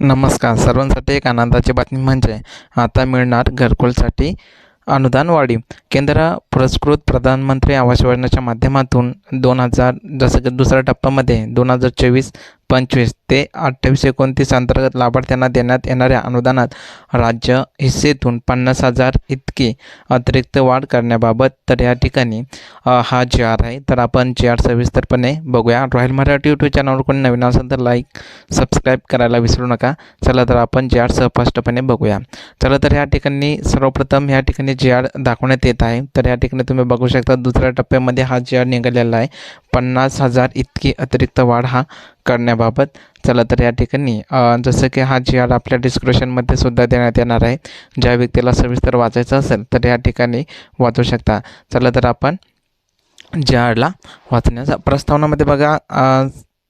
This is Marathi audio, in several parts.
नमस्कार. सर्वांसाठी एक आनंदाची बातमी म्हणजे आता मिळणार घरकुलसाठी अनुदान वाढीव केंद्र पुरस्कृत प्रधानमंत्री आवास योजनेच्या माध्यमातून दोन हजार जसं की दुसऱ्या टप्प्यामध्ये दोन हजार चोवीस पंचवीस ते अठ्ठावीस एकोणतीस अंतर्गत लाभार्थ्यांना देण्यात येणाऱ्या अनुदानात राज्य हिस्सेतून पन्नास हजार इतकी अतिरिक्त वाढ करण्याबाबत तर या ठिकाणी हा जी आर आहे. तर आपण जी आर सविस्तरपणे बघूया. रॉयल मराठी यूट्यूब चॅनलवर कोणी नवीन असेल तर लाईक सबस्क्राईब करायला विसरू नका. चला तर आपण जी आर स्पष्टपणे बघूया. चला तर या ठिकाणी सर्वप्रथम या ठिकाणी जी आर दाखवण्यात येत आहे. तर या ठिकाणी तुम्ही बघू शकता दुसऱ्या टप्प्यामध्ये हा जी आर निघालेला आहे. पन्नास हजार इतकी अतिरिक्त वाढ हा करण्याबाबत. चला तर या ठिकाणी जसं की हा जी आर आपल्या डिस्क्रिप्शनमध्ये सुद्धा देण्यात येणार आहे. ज्या व्यक्तीला सविस्तर वाचायचं असेल तर या ठिकाणी वाचू शकता. चला तर आपण जी आरला वाचण्याचा प्रस्तावनामध्ये बघा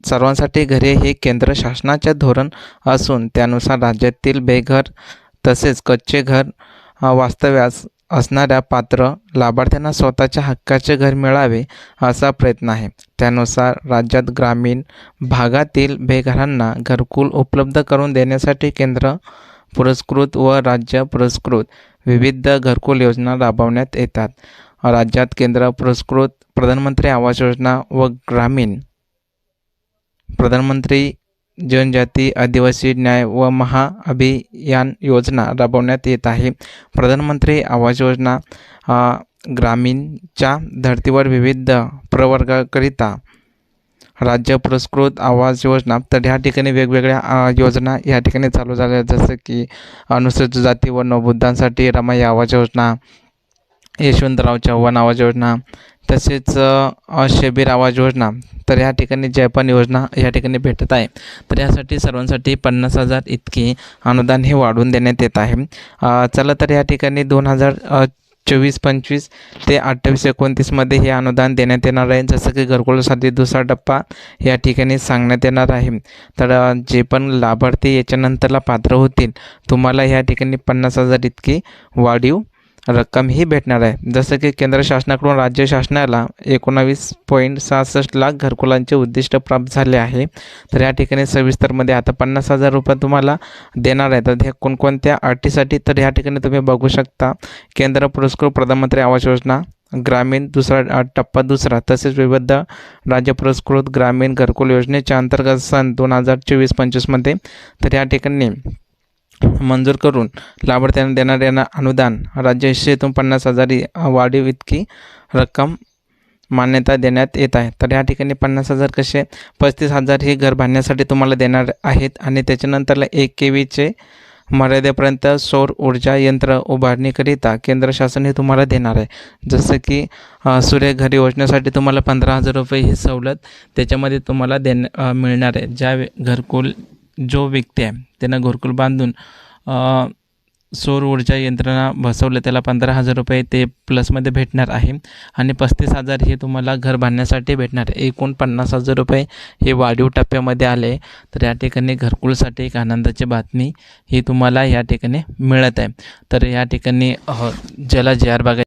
सर्वांसाठी घरे हे केंद्र शासनाचे धोरण असून त्यानुसार राज्यातील बेघर तसेच कच्चे घर वास्तव्यास असणाऱ्या पात्र लाभार्थ्यांना स्वतःच्या हक्काचे घर मिळावे असा प्रयत्न आहे. त्यानुसार राज्यात ग्रामीण भागातील बेघरांना घरकुल उपलब्ध करून देण्यासाठी केंद्र पुरस्कृत व राज्य पुरस्कृत विविध घरकुल योजना राबवण्यात येतात. राज्यात केंद्र पुरस्कृत प्रधानमंत्री आवास योजना व ग्रामीण प्रधानमंत्री जनजाती आदिवासी न्याय व महाअभियान योजना राबवण्यात येत आहे प्रधानमंत्री आवास योजना ग्रामीणच्या धर्तीवर विविध प्रवर्गाकरिता राज्य पुरस्कृत आवास योजना तर ह्या ठिकाणी वेगवेगळ्या योजना या ठिकाणी चालू झाल्या आहेत. जसं की अनुसूचित जाती व नवबुद्धांसाठी रमाई आवास योजना यशवंतराव चव्हाण आवास योजना तसेच अ, शबीर आवास योजना तर या ठिकाणी जयपान पण योजना या ठिकाणी भेटत आहे. तर यासाठी सर्वांसाठी पन्नास हजार इतकी अनुदान हे वाढवून देण्यात येत आहे. चला तर या ठिकाणी दोन हजार चोवीस पंचवीस ते अठ्ठावीस एकोणतीसमध्ये हे अनुदान देण्यात येणार आहे. जसं की घरकुलासाठी दुसरा टप्पा या ठिकाणी सांगण्यात येणार आहे. तर जे पण लाभार्थी याच्यानंतरला पात्र होतील तुम्हाला ह्या ठिकाणी पन्नास हजार इतकी वाढीव रक्कम ही भेटणार आहे. जसं की केंद्र शासनाकडून राज्य शासनाला एकोणावीस पॉईंट सहासष्ट लाख घरकुलांचे उद्दिष्ट प्राप्त झाले आहे. तर या ठिकाणी सविस्तरमध्ये आता पन्नास हजार रुपये तुम्हाला देणार आहे. तर हे कोणकोणत्या अटीसाठी? तर या ठिकाणी तुम्ही बघू शकता केंद्र पुरस्कृत प्रधानमंत्री आवास योजना ग्रामीण दुसरा टप्पा दुसरा तसेच विविध राज्य पुरस्कृत ग्रामीण घरकुल योजनेच्या अंतर्गत सन दोन हजार चोवीस पंचवीसमध्ये. तर या ठिकाणी मंजूर करून लाभार्थ्यांना देण्यात अनुदान. राज्य हिस्सेतून पन्नास हजार वाढीव इतकी रक्कम मान्यता देण्यात येत आहे. तर या ठिकाणी पन्नास हजार कसे? पस्तीस हजार हे घर बांधण्यासाठी तुम्हाला देणार आहेत आणि त्याच्यानंतरला एक के व्हीचे मर्यादेपर्यंत सौर ऊर्जा यंत्र उभारणीकरिता केंद्र शासन हे तुम्हाला देणार आहे. जसं की सूर्य सूर्यघर योजनेसाठी तुम्हाला पंधरा हजार रुपये ही सवलत त्याच्यामध्ये तुम्हाला देण मिळणार आहे. ज्या घरकुल जो व्यक्ती आहे त्यानं घरकुल बांधून सौर ऊर्जा यंत्रणा बसवलं त्याला पंधरा हजार रुपये ते प्लसमध्ये भेटणार आहे. आणि पस्तीस हजार हे तुम्हाला घर बांधण्यासाठी भेटणार. आहे एकूण पन्नास हजार रुपये हे वाढीव टप्प्यामध्ये आले. तर या ठिकाणी घरकुलसाठी एक आनंदाची बातमी ही तुम्हाला या ठिकाणी मिळत आहे. तर या ठिकाणी ज्याला जे आर बागा